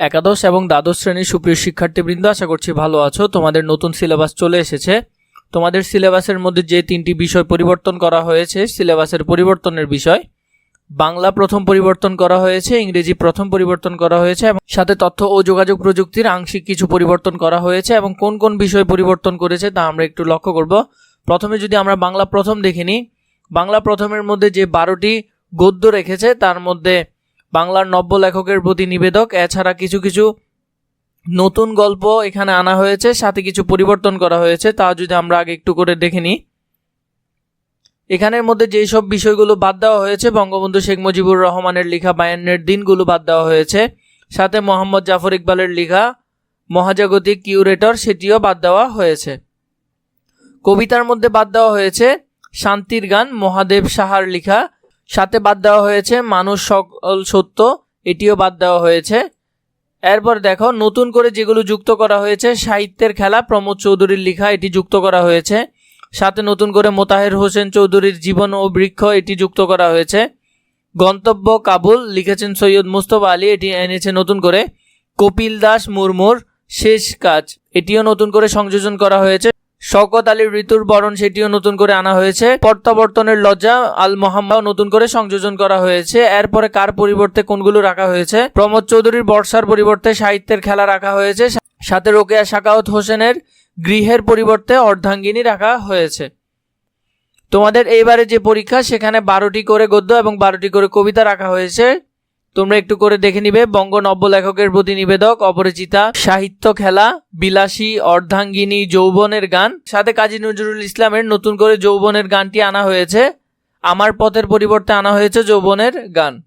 একাদশ এবং দ্বাদশ শ্রেণির সুপ্রিয় শিক্ষার্থীবৃন্দ, আশা করছি ভালো আছো। তোমাদের নতুন সিলেবাস চলে এসেছে। তোমাদের সিলেবাসের মধ্যে যে তিনটি বিষয় পরিবর্তন করা হয়েছে, সিলেবাসের পরিবর্তনের বিষয়। বাংলা প্রথম পরিবর্তন করা হয়েছে, ইংরেজি প্রথম পরিবর্তন করা হয়েছে এবং সাথে তথ্য ও যোগাযোগ প্রযুক্তির আংশিক কিছু পরিবর্তন করা হয়েছে এবং কোন কোন বিষয় পরিবর্তন করেছে তা আমরা একটু লক্ষ্য করব। প্রথমে যদি আমরা বাংলা প্রথম দেখে নিই, বাংলা প্রথমের মধ্যে যে বারোটি গদ্য রেখেছে, তার মধ্যে বাংলার নব্য লেখকের প্রতি নিবেদক। এছাড়া কিছু কিছু নতুন গল্প এখানে আনা হয়েছে, সাথে কিছু পরিবর্তন করা হয়েছে, তা যদি আমরা আগে একটু করে দেখে নিই। এখানের মধ্যে যেই সব বিষয়গুলো বাদ দেওয়া হয়েছে, বঙ্গবন্ধু শেখ মুজিবুর রহমানের লেখা, বায়ান্নের দিনগুলো বাদ দেওয়া হয়েছে, সাথে মোহাম্মদ জাফর ইকবালের লেখা, মহাজাগতিক কিউরেটর, সেটিও বাদ দেওয়া হয়েছে। কবিতার মধ্যে বাদ দেওয়া হয়েছে, শান্তির গান, মহাদেব সাহার লেখা সাথে বাদ দেওয়া হয়েছে মানুষ সকল সত্য, এটিও বাদ দেওয়া হয়েছে। এরপর দেখো, নতুন করে যেগুলো যুক্ত করা হয়েছে, সাহিত্যের খেলা প্রমোদ চৌধুরীর লেখা এটি যুক্ত করা হয়েছে। সাথে নতুন করে মোতাহের হোসেন চৌধুরীর জীবন ও বৃক্ষ এটি যুক্ত করা হয়েছে। গন্তব্য কাবুল, লিখেছেন সৈয়দ মুস্তফা আলী, এটি এনেছে নতুন করে। কপিল দাস মুর্মুর, শেষ কাজ, এটিও নতুন করে সংযোজন করা হয়েছে। শওকত আলীর ঋতুর বরণ সেটিও নতুন করে আনা হয়েছে। প্রত্যাবর্তনের লজ্জা আল মোহাম্মদ নতুন করে সংযোজন করা হয়েছে। এরপরে কার পরিবর্তে কোনগুলো রাখা হয়েছে? প্রমোদ চৌধুরীর বর্ষার পরিবর্তে সাহিত্যের খেলা রাখা হয়েছে। সাথে রোকেয়া শাকাওত হোসেনের গৃহের পরিবর্তে অর্ধাঙ্গিনী রাখা হয়েছে। তোমাদের এইবারে যে পরীক্ষা, সেখানে বারোটি করে গদ্য এবং বারোটি করে কবিতা রাখা হয়েছে। তোমরা একটু করে দেখে নিবে। বঙ্গ নব্য লেখকের প্রতি নিবেদক, অপরিচিতা, সাহিত্য খেলা, বিলাসী, অর্ধাঙ্গিনী, যৌবনের গান। সাথে কাজী নজরুল ইসলামের নতুন করে যৌবনের গানটি আনা হয়েছে। আমার পথের পরিবর্তে আনা হয়েছে যৌবনের গান।